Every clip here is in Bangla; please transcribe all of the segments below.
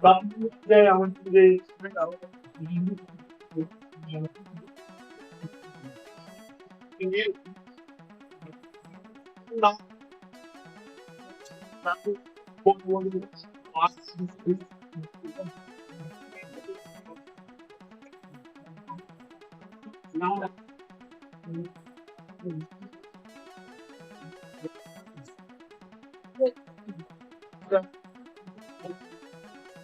vamos ganhar um direito legal. Primeiro, não. Não. Como eu faço isso. Não. Não.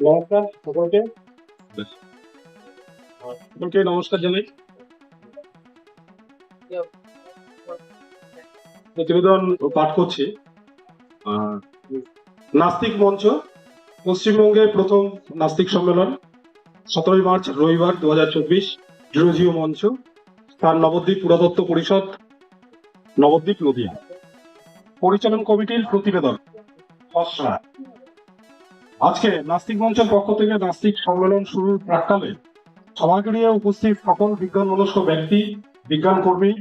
নমস্কার সকলকে। সকলকে নমস্কার জানাই। প্রতিবেদন পাঠ করছি। নাস্তিক মঞ্চ পশ্চিমবঙ্গের প্রথম নাস্তিক সম্মেলন সতেরোই মার্চ রবিবার দু হাজার চব্বিশ জিরোজিও মঞ্চ তার নবদ্বীপ পুরাতত্ত্ব পরিষদ নবদ্বীপ নদিয়া। পরিচালন কমিটির প্রতিবেদন খসড়া। আজকে নাস্তিক মঞ্চের পক্ষ থেকে নাস্তিক সম্মেলন শুরুর প্রাক্কালে সভাগৃহে উপস্থিত সকল বিজ্ঞান মনস্ক ব্যক্তি, বিজ্ঞান কর্মী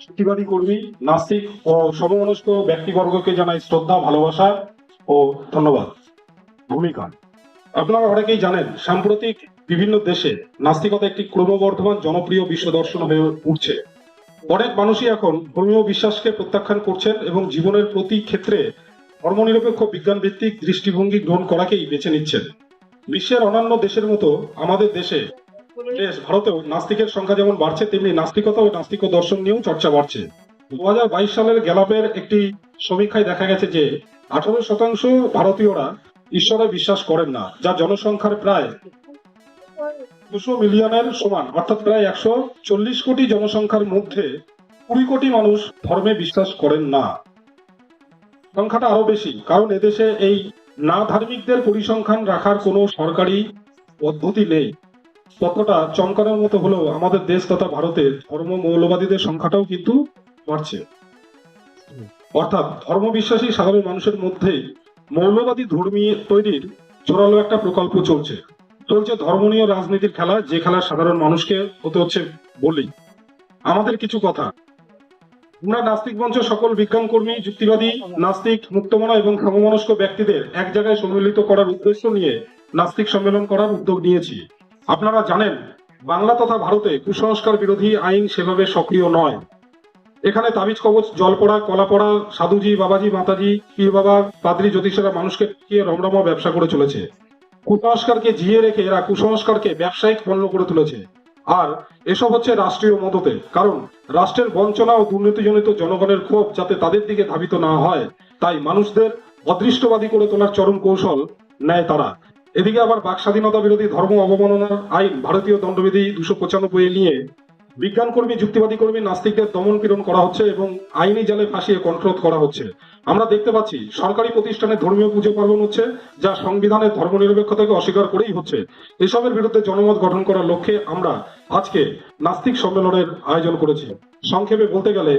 যুক্তিবাদী কর্মী, নাস্তিক ও সমমনস্ক ব্যক্তিবর্গকে জানাই শ্রদ্ধা, ভালোবাসা ও ধন্যবাদ। ভূমিকা। আপনারা অনেকেই জানেন, সাম্প্রতিক বিভিন্ন দেশে নাস্তিকতা একটি ক্রমবর্ধমান জনপ্রিয় বিশ্ব দর্শন হয়ে উঠছে। অনেক মানুষই এখন ধর্মীয় বিশ্বাসকে প্রত্যাখ্যান করছেন এবং জীবনের প্রতি ক্ষেত্রে ধর্মনিরপেক্ষ বিজ্ঞান ভিত্তিক দৃষ্টিভঙ্গি গ্রহণ করাকেই বেছে নিচ্ছেন। বিশ্বের অন্যান্য দেশের মতো আমাদের দেশে দেশ ভারতেও নাস্তিকের সংখ্যা যেমন বাড়ছে, তেমনি নাস্তিকতা ও নাস্তিক দর্শন নিয়েও চর্চা বাড়ছে। দু হাজার বাইশ সালের গ্যালাপের একটি সমীক্ষায় দেখা গেছে যে, আঠারো শতাংশ ভারতীয়রা ঈশ্বরে বিশ্বাস করেন না, যা জনসংখ্যার প্রায় দুশো মিলিয়নের সমান, অর্থাৎ প্রায় একশো চল্লিশ কোটি জনসংখ্যার মধ্যে কুড়ি কোটি মানুষ ধর্মে বিশ্বাস করেন না। সংখ্যাটা আরও বেশি। কারণ এদেশে এই না ধার্মিকদের পরিসংখ্যান রাখার কোনো সরকারি পদ্ধতি নেই। ততটা চমকানোর মতো হলেও আমাদের দেশ তথা ভারতে ধর্ম মৌলবাদীদের সংখ্যাটাও কিন্তু বাড়ছে। অর্থাৎ ধর্ম বিশ্বাসী সাধারণ মানুষের মধ্যেই মৌলবাদী ধর্মী তৈরির জোরালো একটা প্রকল্প চলছে। চলছে ধর্মনীয় রাজনীতির খেলা, যে খেলা সাধারণ মানুষকে হতে হচ্ছে বলি আমাদের কিছু কথা। আমরা নাস্তিক মঞ্চ সকল বিজ্ঞান কর্মী, যুক্তিবাদী, নাস্তিক, মুক্তমনা এবং সমমনস্ক ব্যক্তিদের এক জায়গায় সম্মিলিত করার উদ্দেশ্য নিয়ে নাস্তিক সম্মেলন করার উদ্যোগ নিয়েছি। আপনারা জানেন, বাংলা তথা ভারতে কুসংস্কার বিরোধী আইন সেভাবে সক্রিয় নয়। এখানে তাবিজ কবচ, জল পড়া, কলা পড়া, সাধুজি, বাবাজি, মাতাজি, পীর বাবা, পাদ্রী জ্যোতিষেরা মানুষকে ঠকিয়ে রমরমা ব্যবসা করে চলেছে। কুসংস্কারকে জিয়ে রেখে এরা কুসংস্কারকে ব্যবসায়িক পণ্য করে তুলেছে। আর এসব হচ্ছে রাষ্ট্রীয় মদতে, কারণ রাষ্ট্রের বঞ্চনা ও দুর্নীতিজনিত জনগণের ক্ষোভ যাতে তাদের দিকে ধাবিত না হয়, তাই মানুষদের অদৃষ্টবাদী করে তোলার চরম কৌশল নেয় তারা। এদিকে আবার বাক স্বাধীনতা বিরোধী ধর্ম অবমাননার আইন ভারতীয় দণ্ডবিধি দুশো পঁচানব্বই নিয়ে বিজ্ঞান কর্মী, যুক্তিবাদী কর্মী, নাস্তিকদের দমন পীড়ন করা হচ্ছে এবং আইনি জালে ফাঁসিয়ে কন্ট্রোল করা হচ্ছে। আমরা দেখতে পাচ্ছি, সরকারি প্রতিষ্ঠানে ধর্মীয় পুজো পার্বণ হচ্ছে, যা সংবিধানের ধর্মনিরপেক্ষতাকে অস্বীকার করেই হচ্ছে। এসবের বিরুদ্ধে জনমত গঠন করার লক্ষ্যে আমরা আজকে নাস্তিক সম্মেলনের আয়োজন করেছি। সংক্ষেপে বলতে গেলে,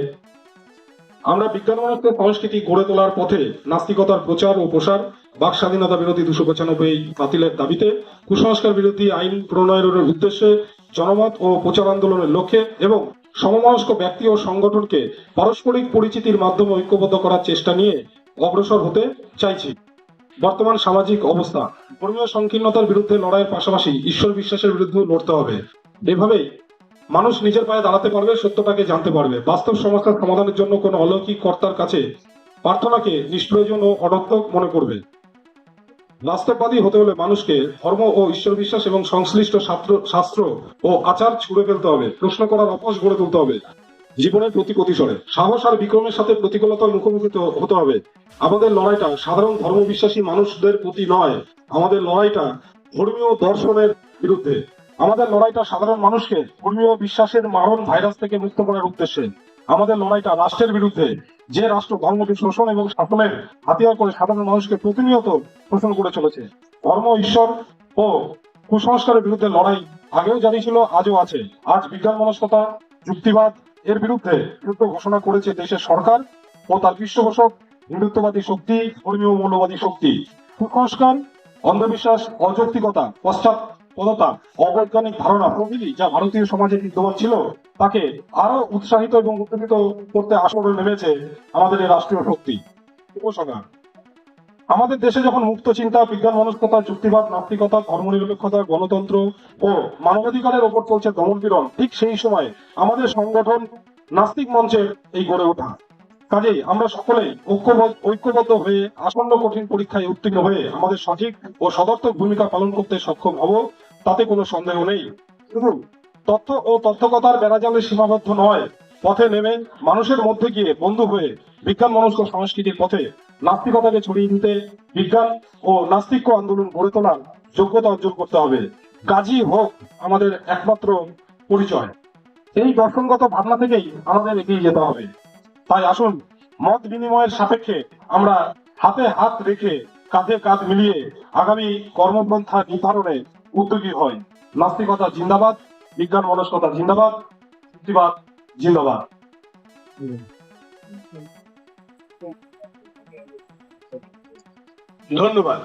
আমরা বিজ্ঞান বিজ্ঞানমনস্ক সংস্কৃতি গড়ে তোলার পথে নাস্তিকতার প্রচার ও প্রসার, বাক স্বাধীনতা বিরোধী দুশো পঁচানব্বই বাতিলের দাবিতে কুসংস্কার বিরোধী আইন প্রণয়নের উদ্দেশ্যে জনমত ও প্রচার আন্দোলনের লক্ষ্যে এবং সমমনস্ক ব্যক্তি ও সংগঠনকে পারস্পরিক পরিচিতির মাধ্যমে ঐক্যবদ্ধ করার চেষ্টা নিয়ে অগ্রসর হতে চাইছি। বর্তমান সামাজিক অবস্থা, ধর্মীয় সংকীর্ণতার বিরুদ্ধে লড়াইয়ের পাশাপাশি ঈশ্বর বিশ্বাসের বিরুদ্ধে লড়তে হবে। এভাবেই মানুষ নিজের পায়ে দাঁড়াতে পারবে, সত্যটাকে জানতে পারবে। বাস্তব সমস্যার সমাধানের জন্য কোনো অলৌকিক কর্তার কাছে প্রার্থনাকে নিষ্প্রয়োজন ও অনর্থক মনে করবে। বাস্তববাদী হতে হলে মানুষকে ধর্ম ও ঈশ্বর বিশ্বাস এবং সংশ্লিষ্ট শাস্ত্র ও আচার ছুড়ে ফেলতে হবে, প্রশ্ন করার অভ্যাস গড়ে তুলতে হবে। জীবনের প্রতি প্রতিশরে সাহস আর বিক্রমের সাথে প্রতিকূলতার মুখোমুখি হতে হবে। আমাদের লড়াইটা সাধারণ ধর্ম বিশ্বাসী মানুষদের প্রতি নয়, আমাদের লড়াইটা ধর্মীয় দর্শনের বিরুদ্ধে। আমাদের লড়াইটা সাধারণ মানুষকে ধর্মীয় বিশ্বাসের মারণ ভাইরাস থেকে মুক্ত করার উদ্দেশ্যে। আমাদের লড়াইটা রাষ্ট্রের বিরুদ্ধে, যে রাষ্ট্র ধর্মকে শোষণ এবং শাসনের হাতিয়ার করে সাধারণ মানুষকে প্রতিনিয়ত শোষণ করে চলেছে, ধর্ম, ঈশ্বর ও কুসংস্কারের বিরুদ্ধে লড়াই আগেও জারি ছিল, আজও আছে। আজ বিজ্ঞান মনস্কতা যুক্তিবাদ এর বিরুদ্ধে যুদ্ধ ঘোষণা করেছে দেশের সরকার ও তার পৃষ্ঠপোষক হিন্দুত্ববাদী শক্তি, ধর্মীয় মৌলবাদী শক্তি। কুসংস্কার, অন্ধবিশ্বাস, অযৌক্তিকতা পশ্চাৎপদতা অবৈজ্ঞানিক ধারণা প্রভৃতি যা ভারতীয় সমাজে বিদ্যমান ছিল, তাকে আরও উৎসাহিত এবং উত্তেজিত করতে আসরে নেমেছে আমাদের এই রাষ্ট্রীয় শক্তি। উপসংহার, আমাদের দেশে যখন মুক্ত চিন্তা, বিজ্ঞান, মনস্কতা, যুক্তিবাদ নাস্তিকতা ধর্মনিরপেক্ষতা, গণতন্ত্র ও মানবাধিকারের ওপর চলছে দমনপীড়ন ঠিক সেই সময় আমাদের সংগঠন নাস্তিক মঞ্চের এই গড়ে ওঠা। কাজেই আমরা সকলেই ঐক্যবদ্ধ ঐক্যবদ্ধ হয়ে আসন্ন কঠিন পরীক্ষায় উত্তীর্ণ হয়ে আমাদের সঠিক ও সদর্থক ভূমিকা পালন করতে সক্ষম হব, তাতে কোনো সন্দেহ নেই। তথ্য ও তথ্যকতার বেড়াজালে সীমাবদ্ধ নয়। পথে নেমে মানুষের মধ্যে গিয়ে বন্ধু হয়ে বিজ্ঞান মনস্ক সংস্কৃতির পথে নাস্তিকতাকে ছড়িয়ে দিতে বিজ্ঞান ও নাস্তিক্য আন্দোলন গড়ে তোলার যোগ্যতা অর্জন করতে হবে। কাজী হোক আমাদের একমাত্র পরিচয়। এই দর্শনগত ভাবনা থেকেই আমাদের এগিয়ে যেতে হবে। তাই আসুন, মত বিনিময়ের সাপেক্ষে আমরা হাতে হাত রেখে কাঁধে কাঁধ মিলিয়ে আগামী কর্মপন্থা নির্ধারণে উদ্যোগী হয় নাস্তিকতা জিন্দাবাদ, বিজ্ঞান মনস্কতা জিন্দাবাদ, যুক্তিবাদ জিন্দাবাদ। ধন্যবাদ।